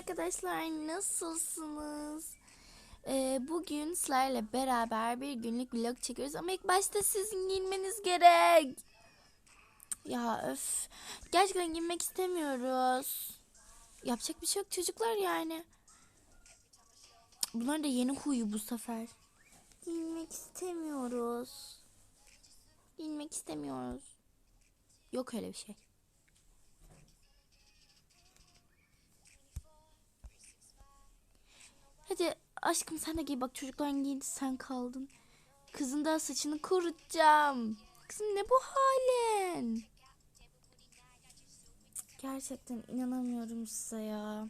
arkadaşlar nasılsınız? Ee, bugün sizlerle beraber bir günlük vlog çekiyoruz ama ilk başta sizin giyinmeniz gerek. Ya öf. Gerçekten giyinmek istemiyoruz. Yapacak bir şey yok çocuklar yani. Bunlar da yeni huyu bu sefer. Giyinmek istemiyoruz. Giyinmek istemiyoruz. Yok öyle bir şey. Hadi aşkım sen de giy bak çocuklar giydi sen kaldın. Kızın da saçını kurutacağım. Kızım ne bu halin? Gerçekten inanamıyorum size ya.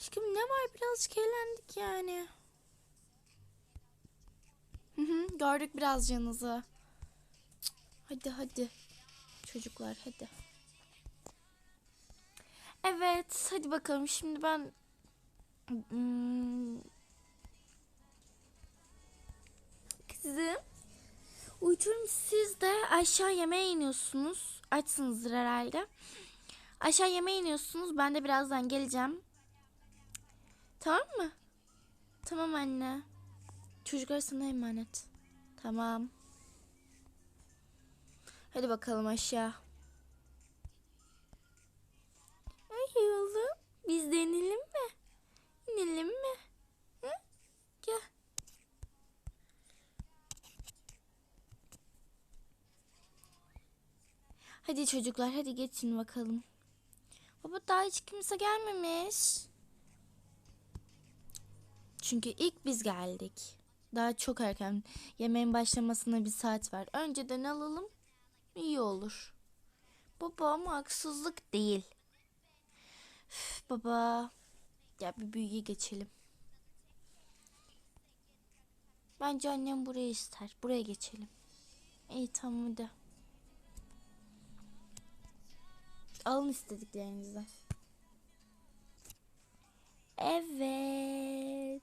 Aşkım ne var birazcık eğlendik yani. Hı hı, gördük biraz canınızı. Hadi hadi. Çocuklar hadi. Evet hadi bakalım şimdi ben. Kızım. Uyuturum siz de aşağı yemeğe iniyorsunuz. Açsınızdır herhalde. Aşağı yemeğe iniyorsunuz. Ben de birazdan geleceğim. Tamam mı? Tamam anne. Çocuklar sana emanet. Tamam. Hadi bakalım aşağı. Ay oğlum. Biz de inelim mi? İnelim mi? Hı? Gel. Hadi çocuklar hadi geçin bakalım. Baba daha hiç kimse gelmemiş. Çünkü ilk biz geldik. Daha çok erken. Yemeğin başlamasına bir saat var. Önceden alalım. iyi olur. Baba ama haksızlık değil. Üf, baba. Gel bir büyüye geçelim. Bence annem burayı ister. Buraya geçelim. İyi tamam hadi. Alın istediklerinizi. Evet.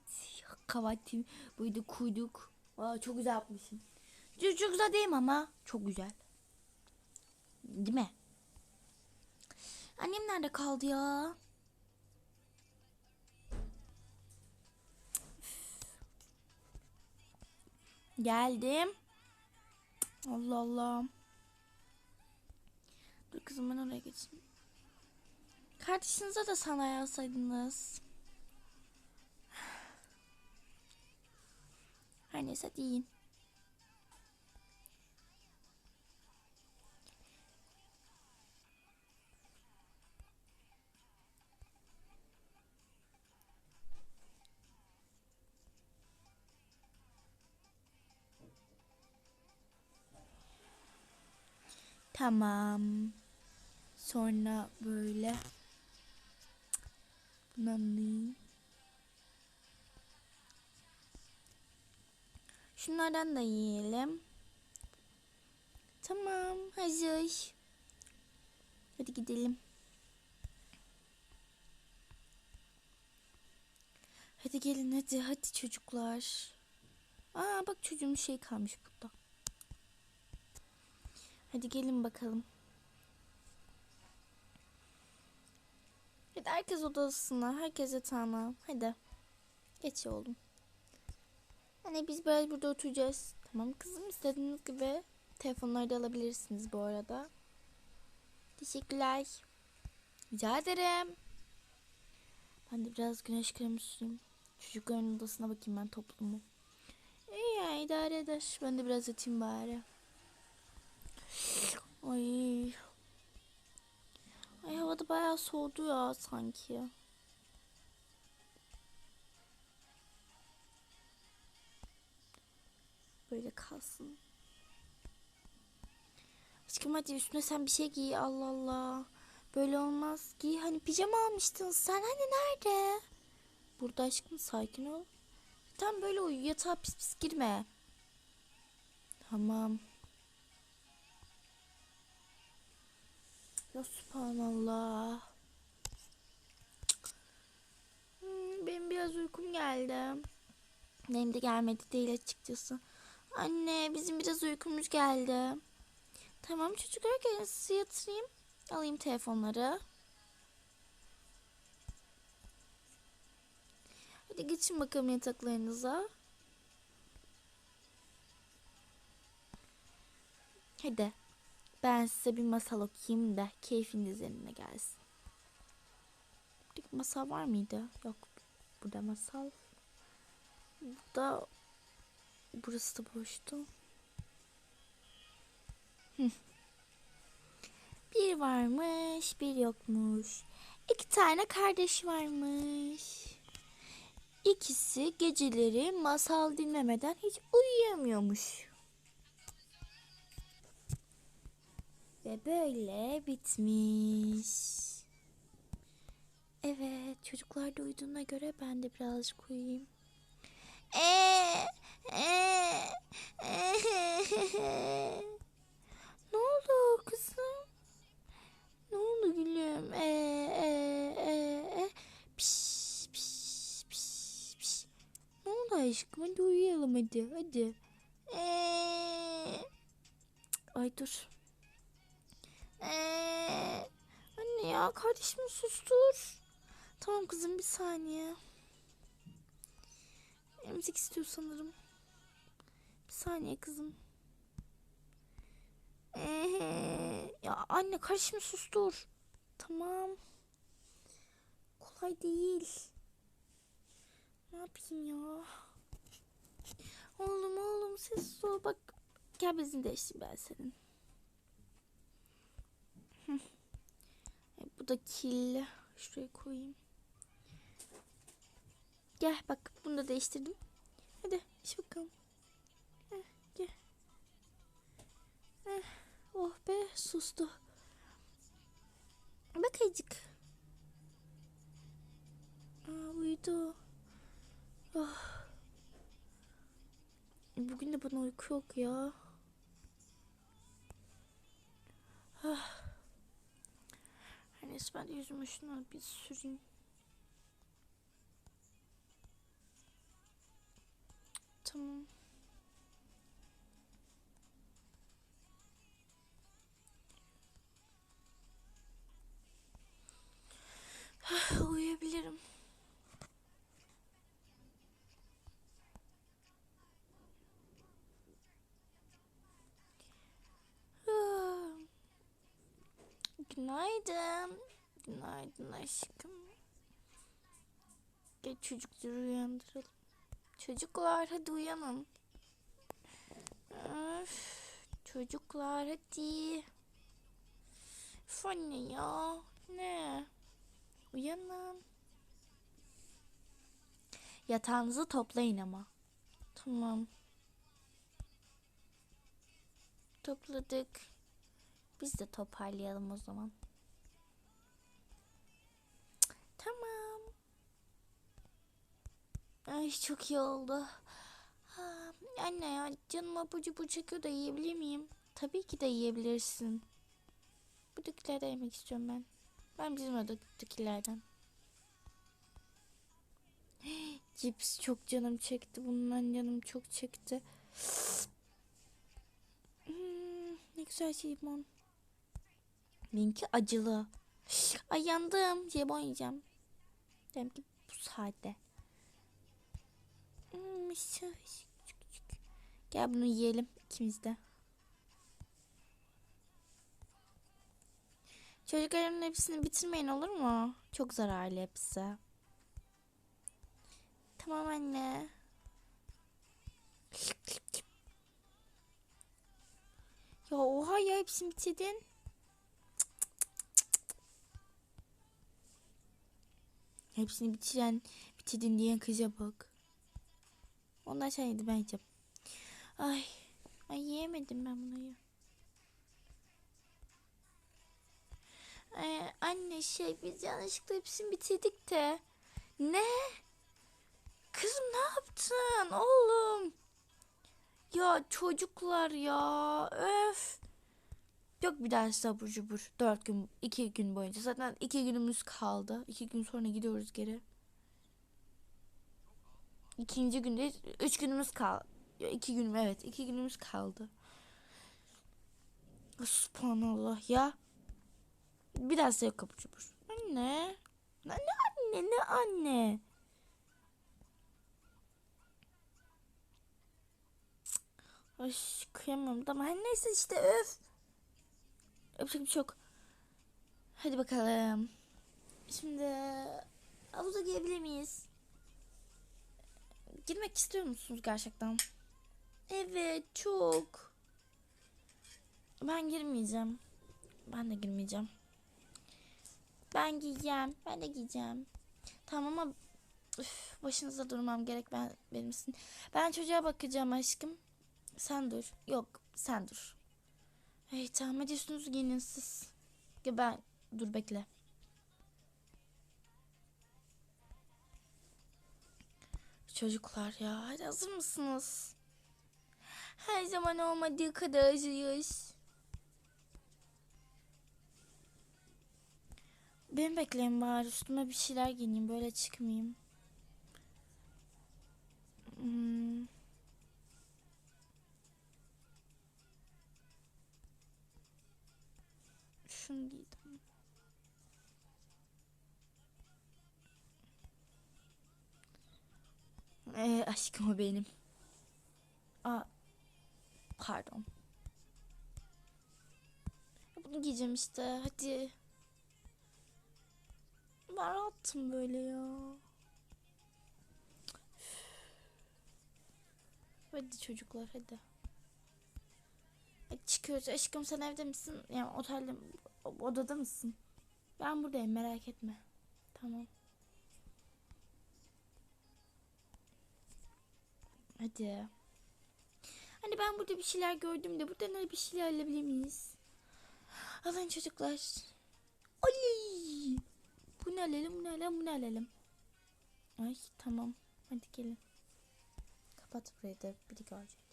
Kavatim buydu kuyduk. Aa, çok güzel yapmışsın. Çok, çok güzel değil mi ama? Çok güzel. Değil mi? Annem nerede kaldı ya? Geldim. Allah Allah. Dur kızım ben oraya geçeyim. Kardeşinize de sana yazsaydınız. Her neyse deyin. Tamam. Sonra böyle bunu alayım. Şunlardan da yiyelim. Tamam, hazır. Hadi gidelim. Hadi gelin hadi hadi çocuklar. Aa bak çocuğun şey kalmış burada. Hadi gelin bakalım. Hadi herkes odasına, herkes yatağına. Hadi. Geç oğlum. Hani biz böyle burada oturacağız. Tamam kızım istediğiniz gibi telefonları da alabilirsiniz bu arada. Teşekkürler. Rica ederim. Ben de biraz güneş kremi süreyim. Çocukların odasına bakayım ben toplumu. İyi ya idare eder. Ben de biraz yatayım bari. Ay. Ay havada bayağı soğudu ya sanki. Böyle kalsın. Aşkım hadi üstüne sen bir şey giy. Allah Allah. Böyle olmaz. Giy hani pijama almıştın sen. Hani nerede? Burada aşkım sakin ol. Tam böyle uyu. Yatağa pis pis girme. Tamam. Ya subhanallah. Hmm, benim biraz uykum geldi. Benim de gelmedi değil açıkçası. Anne bizim biraz uykumuz geldi. Tamam çocuklar gelin sizi yatırayım. Alayım telefonları. Hadi geçin bakalım yataklarınıza. Hadi. Ben size bir masal okuyayım da keyfiniz yerine gelsin. Burada masal var mıydı? Yok. Burada masal. Burada burası da boştu. Bir varmış, bir yokmuş. İki tane kardeş varmış. İkisi geceleri masal dinlemeden hiç uyuyamıyormuş. Ve böyle bitmiş. Evet, çocuklar da uyuduğuna göre ben de birazcık uyuyayım. Ee, ee, ee. ne oldu kızım? Ne oldu gülüm? Ee, ee, ee, ee. Piş, piş, piş, piş. Ne oldu aşkım? Hadi uyuyalım hadi. Hadi. Ee. Ay dur. Ee. Anne ya kardeşimi sustur. Tamam kızım bir saniye. Emzik istiyor sanırım. Bir saniye kızım. Ee, ya anne karışımı sustur. Tamam. Kolay değil. Ne yapayım ya? Oğlum oğlum ses ol. Bak gel bezini ben senin. Hı. E, bu da kirli. Şuraya koyayım. Gel bak bunu da değiştirdim. Hadi iç bakalım. Heh, gel. Oh be sustu. Bak azıcık. Aa, uyudu. Oh. Bugün de bana uyku yok ya. Ah. Neyse ben yüzümü şuna bir süreyim. Günaydın. Günaydın aşkım. Gel çocukları uyandıralım. Çocuklar hadi uyanın. Öf, çocuklar hadi. Üf ya. Ne? Uyanın. Yatağınızı toplayın ama. Tamam. Topladık. Biz de toparlayalım o zaman. Tamam. Ay çok iyi oldu. Ha, anne ya canım abur cubur çekiyor da yiyebilir miyim? Tabii ki de yiyebilirsin. Buradakileri de yemek istiyorum ben. Ben bizim odadakilerden. Cips çok canım çekti. Bundan canım çok çekti. Hmm, ne güzel jelibon. Benimki acılı. Ay yandım. Jelibon yiyeceğim. Dedim ki bu sade. Hmm, şu- Gel bunu yiyelim ikimiz de. Çocukların hepsini bitirmeyin olur mu? Çok zararlı hepsi. Tamam anne. Ya oha ya hepsini bitirdin. Hepsini bitiren, bitirdin diyen kıza bak. Ondan sen yedi ben yiyeceğim. Ay, ay yiyemedim ben bunları. Ee, anne şey biz yanlışlıkla hepsini bitirdik de. Ne? Kızım ne yaptın oğlum? Ya çocuklar ya öf. Yok bir ders abur cubur. Dört gün, iki gün boyunca. Zaten iki günümüz kaldı. İki gün sonra gidiyoruz geri. İkinci günde üç günümüz kaldı. İki gün evet iki günümüz kaldı. Subhanallah ya. Bir ders yok abur cubur. Anne. Ne anne ne anne. Ay kıyamam ama neyse işte öf. Yapacak bir şey yok. Hadi bakalım. Şimdi havuza girebilir miyiz? Girmek istiyor musunuz gerçekten? Evet çok. Ben girmeyeceğim. Ben de girmeyeceğim. Ben giyeceğim. Ben de giyeceğim. Tamam ama üf, başınızda durmam gerek ben benimsin. Ben çocuğa bakacağım aşkım. Sen dur. Yok sen dur. Hey tamam hadi üstünüzü giyinin siz. Ben dur bekle. Çocuklar ya hadi hazır mısınız? Her zaman olmadığı kadar hazırız. Ben bekleyin bari üstüme bir şeyler giyineyim böyle çıkmayayım. Hmm. Şunu giydim. Ee, aşkım o benim. Aa, pardon. Bunu giyeceğim işte. Hadi. Ben rahatım böyle ya. Hadi çocuklar hadi. Hadi çıkıyoruz. Aşkım sen evde misin? Yani otelde odada mısın? Ben buradayım merak etme. Tamam. Hadi. Hani ben burada bir şeyler gördüm de buradan hani bir şeyler alabilir miyiz? Alın çocuklar. Oley! Bunu alalım, bunu alalım, bunu alalım. Ay tamam. Hadi gelin. Kapat burayı da biri görecek.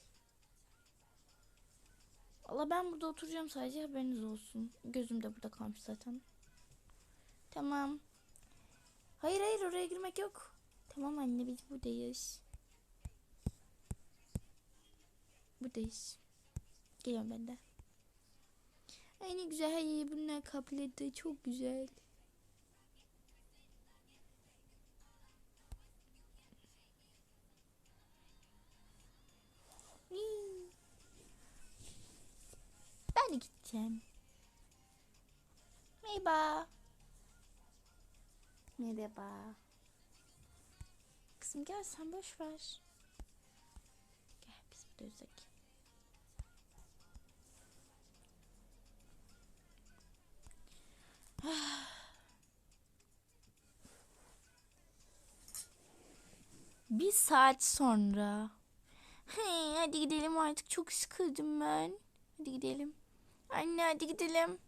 Valla ben burada oturacağım sadece haberiniz olsun. Gözüm de burada kalmış zaten. Tamam. Hayır hayır oraya girmek yok. Tamam anne biz buradayız. Buradayız. Geliyorum ben de. Ay ne güzel. Hayır bunlar kapledi. Çok güzel. Gideceğim. Merhaba. Merhaba. Kızım gel sen boş ver. Gel biz burada yüzek. Bir saat sonra. Hey, hadi gidelim artık çok sıkıldım ben. Hadi gidelim. Anne hadi gidelim.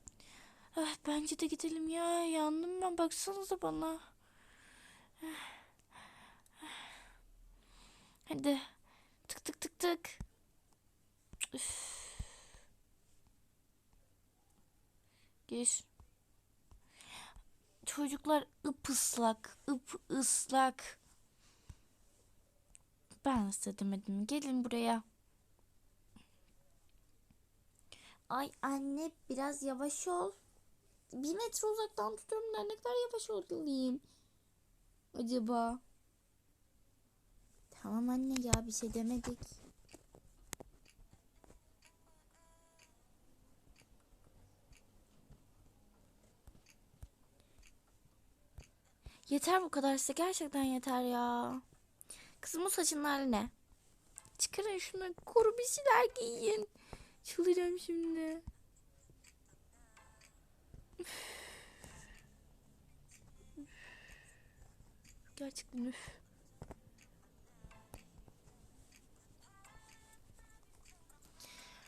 Ah, bence de gidelim ya. Yandım ben. Baksanıza bana. Hadi. Tık tık tık tık. Üf. Gir. Çocuklar ıpıslak, ıp ıslak. Ben size demedim. Gelin buraya. Ay anne biraz yavaş ol. Bir metre uzaktan tutuyorum da ne kadar yavaş olayım. Acaba? Tamam anne ya bir şey demedik. Yeter bu kadar size gerçekten yeter ya. Kızım bu saçın hali ne? Çıkarın şunu kuru bir şeyler giyin. Çıldıracağım şimdi. Gerçekten üf.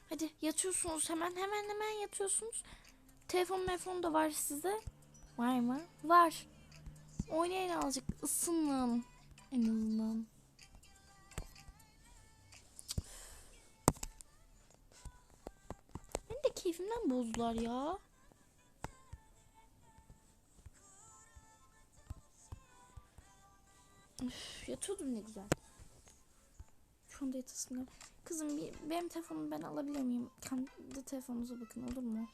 Hadi yatıyorsunuz hemen hemen hemen yatıyorsunuz. Telefon telefon da var size. Var mı? Var. Oynayın azıcık ısının. En azından. Keyfimden bozdular ya. Üf, yatıyordum ne güzel. Şu anda yatasın. Kızım bir, benim telefonumu ben alabilir miyim? Kendi telefonunuza bakın olur mu?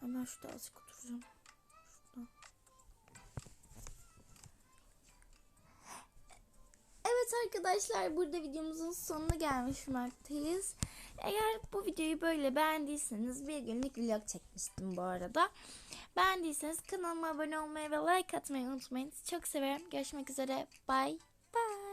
Hemen şurada azıcık oturacağım. Şurada. Evet arkadaşlar burada videomuzun sonuna gelmiş bulunmaktayız. Eğer bu videoyu böyle beğendiyseniz bir günlük vlog çekmiştim bu arada. Beğendiyseniz kanalıma abone olmayı ve like atmayı unutmayın. Çok severim. Görüşmek üzere. Bye. Bye.